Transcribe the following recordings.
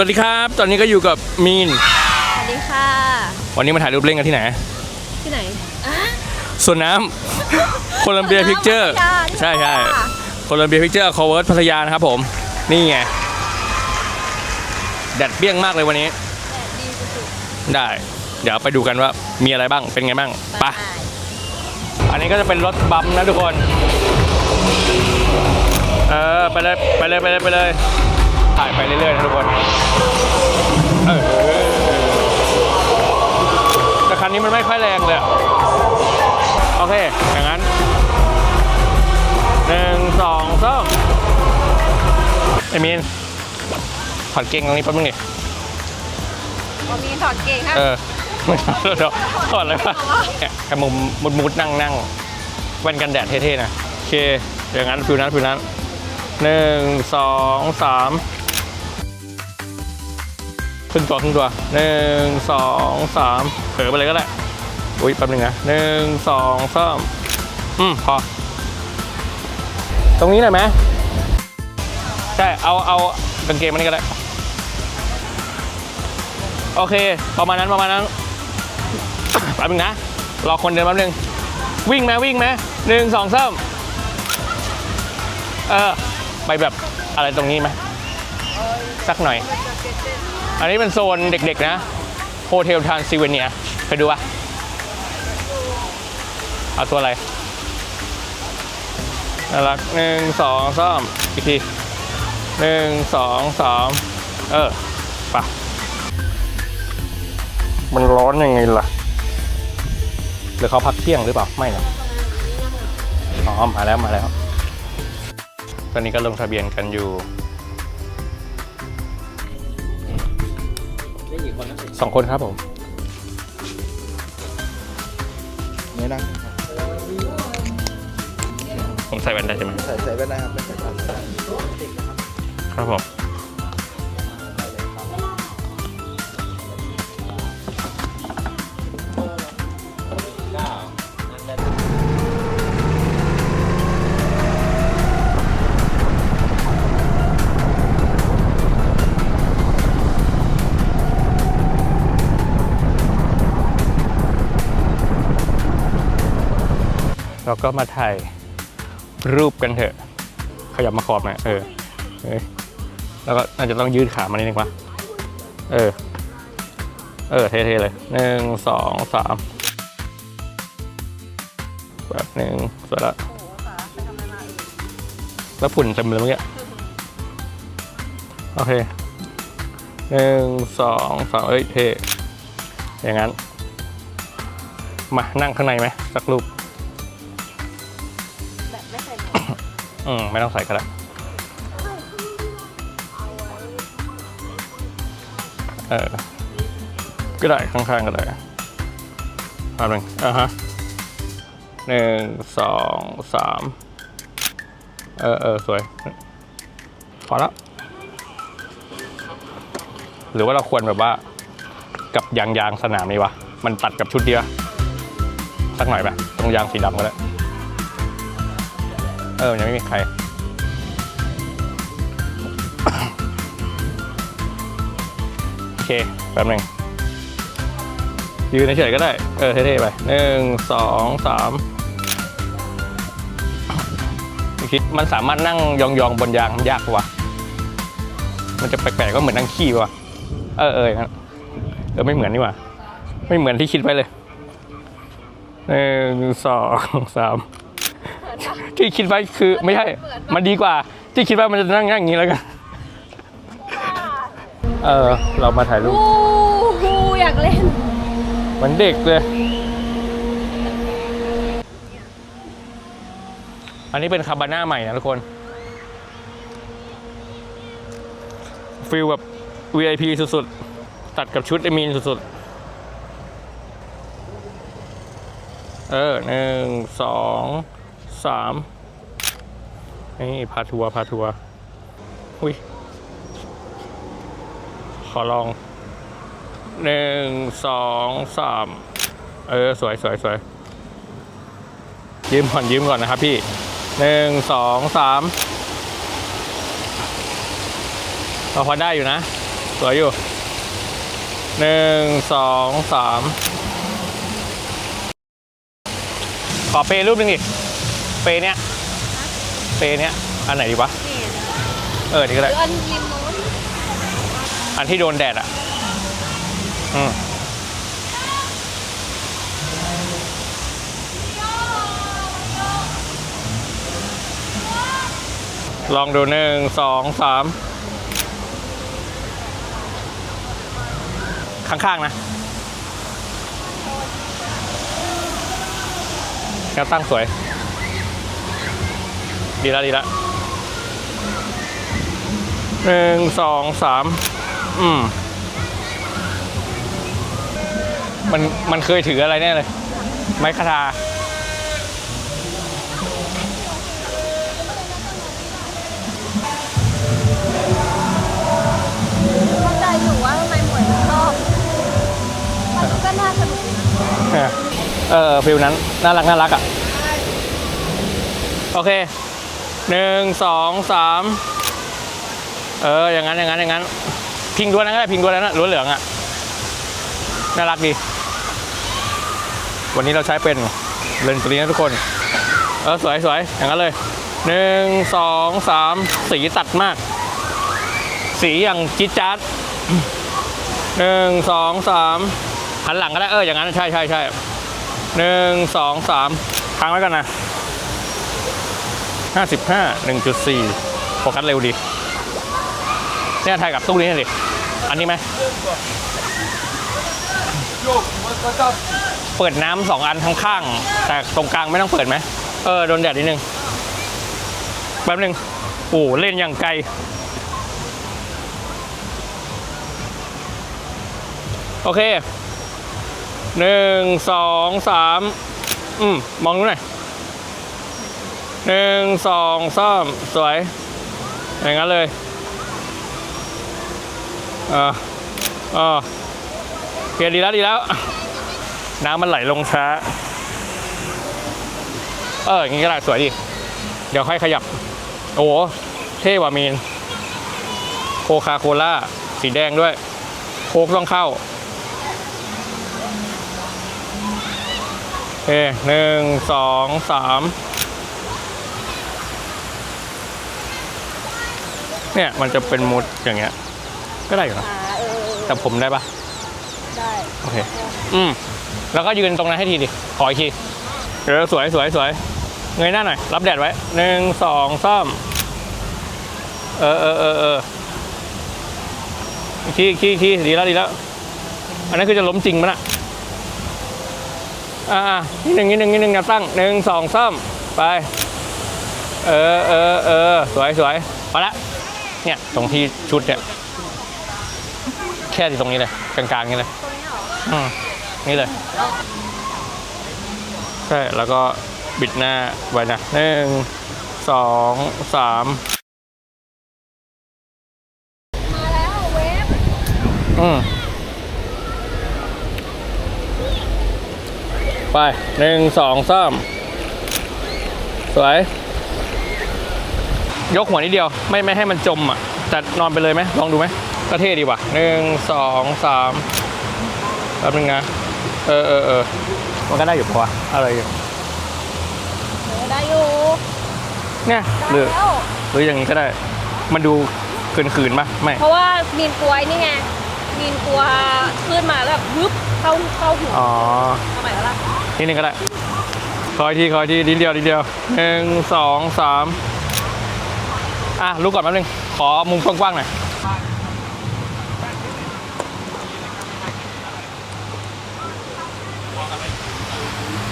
วัสดีครับ ตอนนี้ก็อยู่กับมีน สวัสดีค่ะ วันนี้มาถ่ายรูปเล่นกันที่ไหน ที่ไหนสวนน้ำ โคลัมเบียพิกเจอร์พัทยาใช่ใช่ค่ะโคลัมเบียพิกเจอร์คอเวิร์ดพัทยานะครับผม นี่ไง แดดเปรี้ยงมากเลยวันนี้ แดดดีสุดได้ เดี๋ยวไปดูกันว่ามีอะไรบ้าง เป็นไงบ้าง ๆไปะอันนี้ก็จะเป็นรถบัมป์นะทุกคน เออ ไปเลย ไปเลย ไปเลย ไปเลย ถ่ายไปเรื่อยๆนะทุกคนเออแต่คันนี้มันไม่ค่อยแรงเลยอะโอเค อย่างนั้นหนึ่งสองสามไอมีนถอดเกงตรงนี้แป๊บนึงดิพอมีถอดเกงค่ะเออไม่เดี๋ยวถอดเลยป่ะเนี่ยแค่มุมมุดมุดนั่งนั่งแว่นกันแดดเท่ๆนะ โอเค อย่างนั้นฟิวนั้นฟิวนั้นหนึ่งสองสาม ครึ่งตัวครึ่งตัวหนึ่งสองสามเผลอไปเลยก็ได้ อุ้ยแป๊บนึงนะหนึ่งสองสามอืมพอ ตรงนี้หน่อยไหมใช่ เอาเอากางเกงมันนี่ก็ได้ โอเค ประมาณนั้นประมาณนั้นแป๊บนึงนะ รอคนเดินแป๊บนึง วิ่งไหมวิ่งไหมหนึ่งสองสามเออ ไปแบบอะไรตรงนี้ไหมสักหน่อย อันนี้เป็นโซนเด็กๆนะโฮเทลทรานซิลเวเนียไปดูปะเอาตัวอะไรน่ารักหนึ่งสองสามอีกทีหนึ่งสองสามเออไปะมันร้อนยังไงล่ะ หรือเขาพักเที่ยงหรือเปล่า ไม่นะอ๋อมาแล้วมาแล้ว ตอนนี้ก็ลงทะเบียนกันอยู่ สองคนครับผมไม่นั่งผมใส่แว่นได้ใช่ไหมใส่ใส่แว่นได้ครับไม่ใส่ตาครับผม เราก็มาถ่ายรูปกันเถอะ ขยับมาขอบหน่อยเออเออ แล้วก็น่าจะต้องยืดขามานิดนึงวะเออ เออ เท่ๆเลยหนึ่งสองสามแบบหนึ่งสวยละแล้วฝุ่นเต็มเลยเมื่อกี้ โอเคหนึ่งสองสามเอ้ยเท่อย่างนั้น มานั่งข้างในไหมสักรูป อืม ไม่ต้องใส่ก็ได้เออก็ได้ข้างๆก็ได้เอาหนึ่งอะฮะหนึ่งสองสามเออเออสวยพอแล้วหรือว่าเราควรแบบว่า กับยางยางสนามนี้วะ มันตัดกับชุดเดียวสักหน่อยปะตรงยางสีดำก็ได้ เออยังไม่มีใคร โอเค แป๊บหนึ่งยืนเฉยๆก็ได้ เออเท่ๆไปหนึ่งสองสามคิดมันสามารถนั่งยองๆบนยางมันยากปะวะมันจะแปลกๆก็เหมือนนั่งขี้ปะวะเออเออเออไม่เหมือนนี่ว่าไม่เหมือนที่คิดไว้เลยหนึ่งสองสาม ที่คิดไว้คือไม่ใช่ มันดีกว่า ที่คิดว่ามันจะนั่งอย่างนี้แล้วกัน เออ เรามาถ่ายรูปอู้หูอยากเล่นเหมือนเด็กเลย อันนี้เป็นคาบาน่าใหม่นะทุกคน ฟิลแบบ VIP สุดๆ ตัดกับชุดเอมีนสุดๆ เออหนึ่งสอง สามนี่พาทัวร์พาทัวร์อุ้ย ขอลองหนึ่งสองสามเออ สวยสวยสวยยืมก่อนยืมก่อนนะครับพี่หนึ่งสองสามเราพอได้อยู่นะ สวยอยู่หนึ่งสองสามขอเปรูปหนึ่งดิ เปย์เนี้ยเปย์เนี้ยอันไหนดีวะ นี่เออนี่ก็หได้รืออันริมนู้นอันที่โดนแดดอะ อืมลองดูหนึ่งสองสามข้างๆนะแนวตั้งสวย ดีแล้วดีแล้วหนึ่งสองสามอืม มันมันเคยถืออะไรแน่เลย ไม้คาทาเข้าใจอยู่ว่าทำไมหมวยมันชอบมันก็น่าสนุกดีนะเออฟิลนั้น น่ารักน่ารักอะ โอเค หนึ่งสองสามเออ อย่างนั้น อย่างนั้น อย่างนั้น พิงตัวนั้นก็ได้ พิงตัวนั้นนะล้วนเหลืองอะ น่ารักดี วันนี้เราใช้เป็นเลนส์ตัวนี้นะทุกคน เออ สวยสวยอย่างนั้นเลยหนึ่งสองสามสีตัดมาก สีอย่างจิ๊ดจ๊าดหนึ่งสองสามหันหลังก็ได้ เออ อย่างนั้น ใช่ใช่ใช่หนึ่งสองสามค้างไว้ก่อนนะ ห้าสิบห้าหนึ่งจุดสี่โฟกัสเร็วดีเนี่ยถ่ายกับตู้นี้หน่อยดิอันนี้ไหมเปิดน้ำสองอันข้างข้างๆแต่ตรงกลางไม่ต้องเปิดไหมเออโดนแดดนิดนึงแป๊บนึงโอ้เล่นอย่างไกลโอเคหนึ่งสองสามอืม มองดูหน่อย หนึ่งสองสามสวย อย่างนั้นเลยอ่าอ่าโอเคดีแล้วดีแล้ว น้ำมันไหลลงช้า เอออย่างนี้ก็ได้สวยดี เดี๋ยวค่อยขยับ โอ้โห เท่ว่ะมีน โคคาโคล่า สีแดงด้วย โค้กต้องเข้าโอเคหนึ่งสองสาม เนี่ยมันจะเป็นมุดอย่างเงี้ย ก็ได้อยู่นะอ่าเออเออแต่ผมได้ปะได้โอเค อืม แล้วก็ยืนตรงนั้นให้ทีดิ ขออีกทีเออสวยสวยสวยเงยหน้าหน่อย รับแดดไว้หนึ่งสองสามเออเออเออเอออีกทีอีกทีอีกทีดีแล้วดีแล้ว อันนั้นคือจะล้มจริงมั้ยน่ะ อ่านิดหนึ่งนิดหนึ่งนิดหนึ่งแนวตั้งหนึ่งสองสามไป เออเออเออสวยสวยพอละ เนี่ยตรงที่ชุดเนี่ยแค่ที่ตรงนี้เลยกลางๆนี้เลยตรงนี้เลยอืมนี่เลยใช่แล้วก็บิดหน้าไว้นะหนึ่งสองสามมาแล้วเวฟอืมไปหนึ่งสองสามสวย ยกหัวนิดเดียวไม่ไม่ให้มันจมอะแต่นอนไปเลยไหมลองดูไหมก็เท่ดีว่ะหนึ่งสองสามแป๊บนึงนะเออเออเออมันก็ได้อยู่ปะวะอะไรอยู่เออได้อยู่เนี่ยหได้รือแล้วหรืออย่างนี้ก็ได้ มันดูคืนๆปะไม่เพราะว่ามีนกลัวไอ้นี่ไงมีนกลัวขึ้นมาแล้วแบบฮึบเข้าเข้าหัวอ๋อทำไมแล้วล่ะนิดนึงก็ได้คอยทีคอยทีนิดเดียวนิดเดียวหนึ่งสองสาม อะลุกก่อนแป๊บนึง ขอมุมกว้างๆหน่อย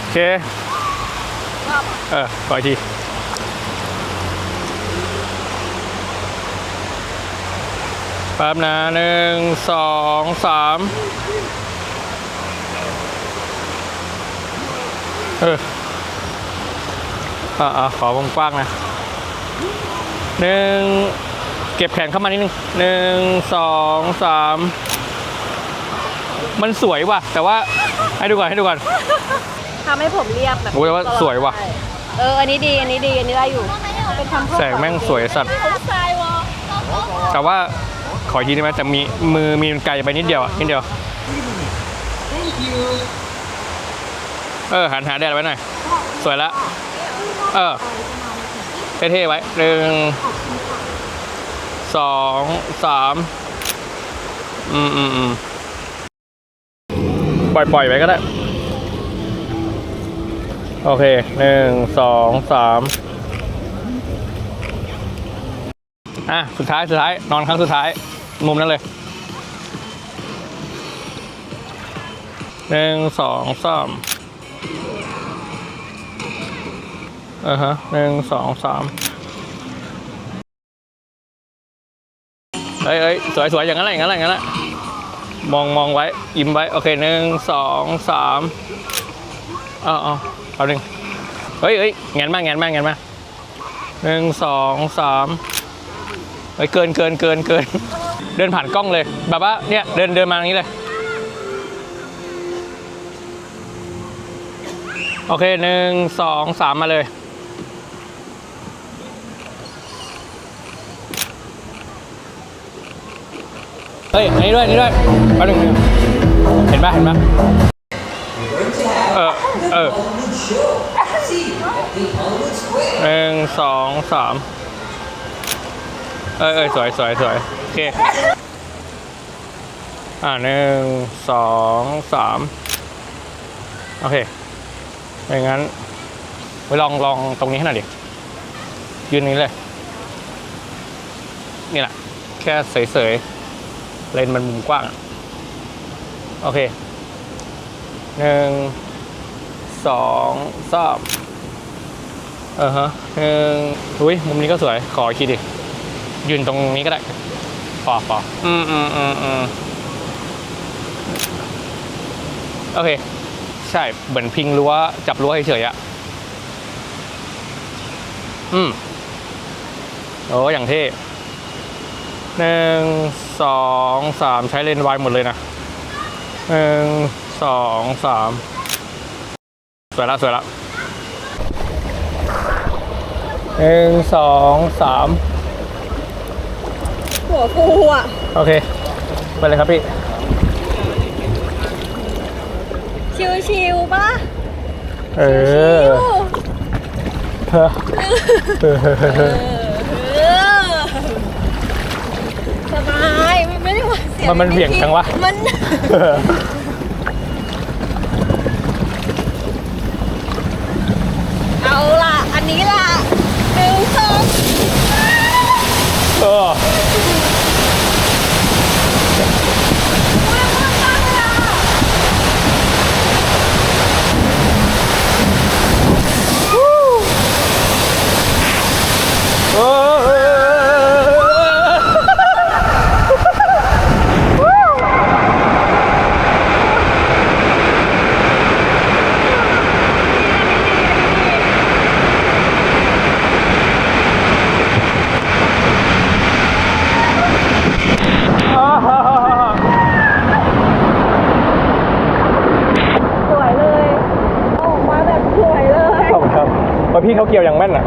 โอเค เออขออีกที แป๊บนะหนึ่งสองสามเอออ่าอ่าขอวงกว้างๆนะ หนึ่งเก็บแขนเข้ามานิดนึงหนึ่งสองสามมันสวยว่ะ แต่ว่าให้ดูก่อนให้ดูก่อน ทำให้ผมเรียบแบบโอ้ยว่าสวยว่ะ เออ อันนี้ดี อันนี้ดี อันนี้ได้อยู่ เป็นคำพูดแสงแม่งสวยสัตว์ผมทรายวะแต่ว่าขออีกทีได้ไหมแต่มีมือมีมันไกลไปนิดเดียวอะนิดเดียว เออหันหาแดดไว้หน่อย สวยละ เออ เท่ๆไว้หนึ่งสองสามอืมอืมอืมปล่อยปล่อยไว้ก็ได้ โอเคหนึ่งสองสามอะ สุดท้าย สุดท้าย นอนครั้งสุดท้าย มุมนั้นเลยหนึ่งสองสาม อ่าฮะหนึ่งสองสามเอ้ยเอ้ยสวยสวยอย่างนั้นแหละอย่างนั้นแหละอย่างนั้นแหละมองมองไว้ยิ้มไว้ โอเคหนึ่งสองสามเอาเอาเอาหนึ่งเฮ้ยเฮ้ยแงนมากแงนมากแงนมากหนึ่งสองสามเฮ้ยเกินเกินเกินเกิน เดินผ่านกล้องเลย แบบว่าเนี่ยเดินเดินมาอย่างนี้เลย โอเคหนึ่งสองสามมาเลย ฮ้ยอันนี้ด้วยอันนี้ด้วยเอาหนึ่งหนึ่งเห็นปะเห็นปะเออเออหนึ่งสองสามเออเออสวยสวยสวยโอเคอ่าหนึ่งสองสามโอเคไม่งั้นไปลองลองตรงนี้ให้หน่อยดิยืนนี้เลย นี่แหละ แค่เสยๆ เลนมันมุมกว้างอะโอเคหนึ่งสองสามเออฮะหนึ่งอุ้ยมุมนี้ก็สวย ขออีกทีดิยืนตรงนี้ก็ได้ปอปออืมอืมอืมอืมโอเค ใช่ เหมือนพิงรั้วจับรั้วเฉยๆอะอืม โอ้อย่างเท่หนึ่ง สองสามใช้เลนส์วายหมดเลยนะหนึ่งสองสามสวยละสวยละหนึ่งสองสามหัวฟูอะ โอเค ไปเลยครับพี่ ชิวๆป่ะเออ ชิว เออเออเออ สบายมันไม่ได้หวาดเสียวมันมันเหวี่ยงจังวะ มัน เอาล่ะ อันนี้ล่ะหนึ่งสอง เออเออ สวยเลย ออกมาแบบสวยเลย ขอบคุณครับเพราะ ที่เขาเกี่ยวอย่างแม่นอะ